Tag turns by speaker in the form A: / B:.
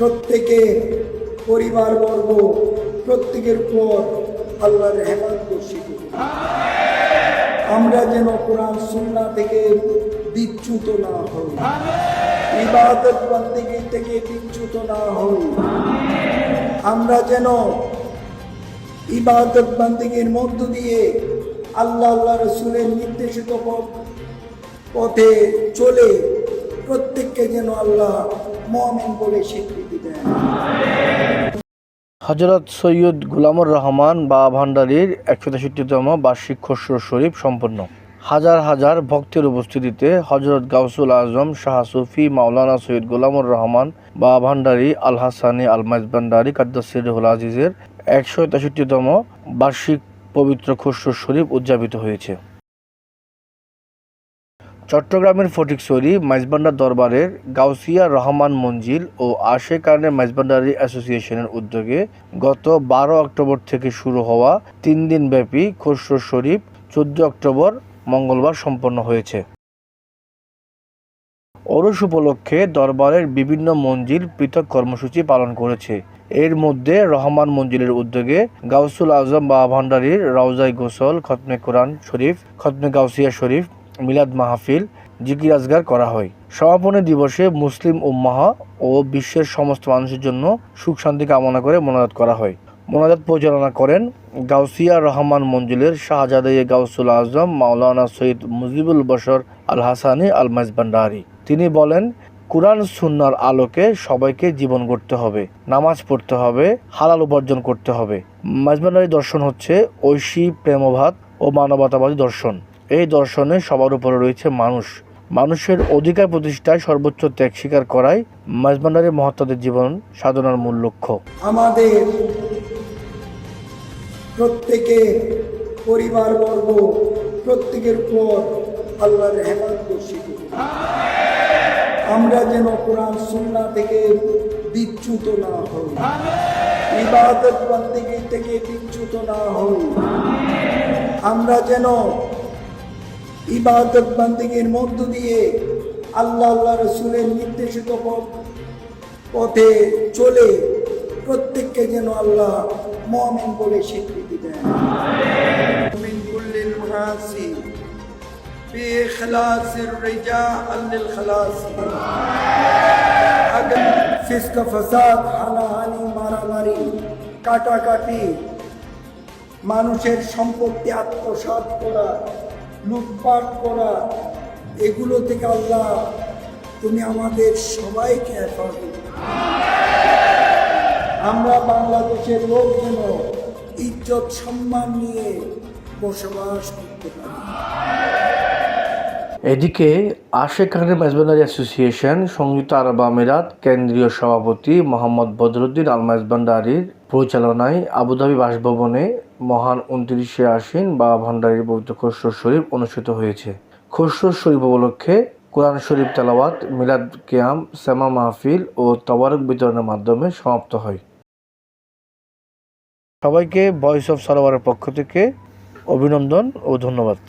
A: প্রত্যেকে পরিবারবর্গ প্রত্যেকের উপর আল্লাহর হেমাত হোক। আমরা যেন কোরআন সুন্না থেকে বিচ্যুত না হই ইবাদত বন্দেগী থেকে বিচ্যুত না হই আমরা যেন ইবাদত বন্দেগীর মধ্য দিয়ে আল্লাহ আল্লাহ রসুলের নির্দেশিত পথে চলে প্রত্যেককে যেন আল্লাহ
B: হজরত সৈয়দ গুলামুর রহমান বা ভান্ডারীর একশো তেষট্টিতম বার্ষিক খসরু শরীফ সম্পন্ন। হাজার হাজার ভক্তের উপস্থিতিতে হজরত গাউসুল আজম, শাহ সুফি, মাওলানা সৈয়দ গুলামুর রহমান বা ভান্ডারী, আল হাসানি, আল ভান্ডারী কাদ্দাসিরুল আজিজের একশো তেষট্টিতম বার্ষিক পবিত্র খসরু শরীফ উদযাপিত হয়েছে। চট্টগ্রামের ফটিকছড়ি মাইজবান্ডার দরবারের গাউসিয়া রহমান মঞ্জিল ও আশে কারণে মাইজবান্ডারি অ্যাসোসিয়েশনের উদ্যোগে গত বারো অক্টোবর থেকে শুরু হওয়া তিন দিন ব্যাপী খসরু শরীফ চোদ্দ অক্টোবর মঙ্গলবার সম্পন্ন হয়েছে। ওরস উপলক্ষে দরবারের বিভিন্ন মঞ্জিল পৃথক কর্মসূচি পালন করেছে। এর মধ্যে রহমান মঞ্জিলের উদ্যোগে গাউসুল আজম বা ভান্ডারীর রওজাই গোসল, খতমে কোরআন শরীফ, খতমে গাউসিয়া শরীফ মিলাদ মাহফিল জিকির আজগার করা হয়। সমাপনী দিবসে মুসলিম উম্মাহা ও বিশ্বের সমস্ত মানুষের জন্য সুখ শান্তি কামনা করে মোনাজাত করা হয়। মোনাজাত পরিচালনা করেন গাউসিয়া রহমান মঞ্জিলের শাহজাদে গাউসুল আজম, মাওলানা সৈয়দ মুজিবুল বশর আল হাসানি আল মাইজবান্ডারি তিনি বলেন, কোরআন সুন্নার আলোকে সবাইকে জীবন গড়তে হবে, নামাজ পড়তে হবে, হালাল উপার্জন করতে হবে। মাইজবান্ডারি দর্শন হচ্ছে ঐশী প্রেমভাত ও মানবতাবাদী দর্শন। এই দর্শনে সবার উপরে রয়েছে মানুষ। মানুষের অধিকার প্রতিষ্ঠায় সর্বোচ্চ ত্যাগ স্বীকার করাই মাইজবান্ডারি মহাত্মাদের জীবন সাধনার মূল লক্ষ্য।
A: আমাদের প্রত্যেকে পরিবারবর্গ প্রত্যেকের উপর আল্লাহর। আমরা যেন কোরআন সুন্না থেকে বিচ্যুত না হই। ইবাদত থেকে বিচ্যুত না হই। আমরা যেন ইবাদত মধ্য দিয়ে আল্লাহ আল্লাহ রসুলের নির্দেশিত পথে চলে প্রত্যেককে যেন আল্লাহ মমিন বলে স্বীকৃতি দেন। হানাহানি, মারামারি, কাটাকাটি, মানুষের সম্পত্তি আত্মসাত করা লুটপাট করা, এগুলো থেকে আল্লাহ তুমি আমাদের সবাইকে হেফাজত আমরা বাংলাদেশের লোক যেন ইজ্জত সম্মান নিয়ে বসবাস করতে পারি।
B: এদিকে আশেক খানের মেজবান্ডারি অ্যাসোসিয়েশন, সংযুক্ত আরব আমিরাত কেন্দ্রীয় সভাপতি মোহাম্মদ বদরুদ্দিন আল মেজবান্ডারির পরিচালনায় আবুধাবি বাসভবনে মহান উনত্রিশে আশ্বিন বা ভান্ডারির পবিত্র খসরু শরীফ অনুষ্ঠিত হয়েছে। খসরু শরীফ উপলক্ষে কোরআন শরীফ তেলাওয়াত, মিলাদ কিয়াম শ্যামা মাহফিল ও তবারক বিতরণের মাধ্যমে সমাপ্ত হয়। সবাইকে ভয়েস অফ সালোয়ারের পক্ষ থেকে অভিনন্দন ও ধন্যবাদ।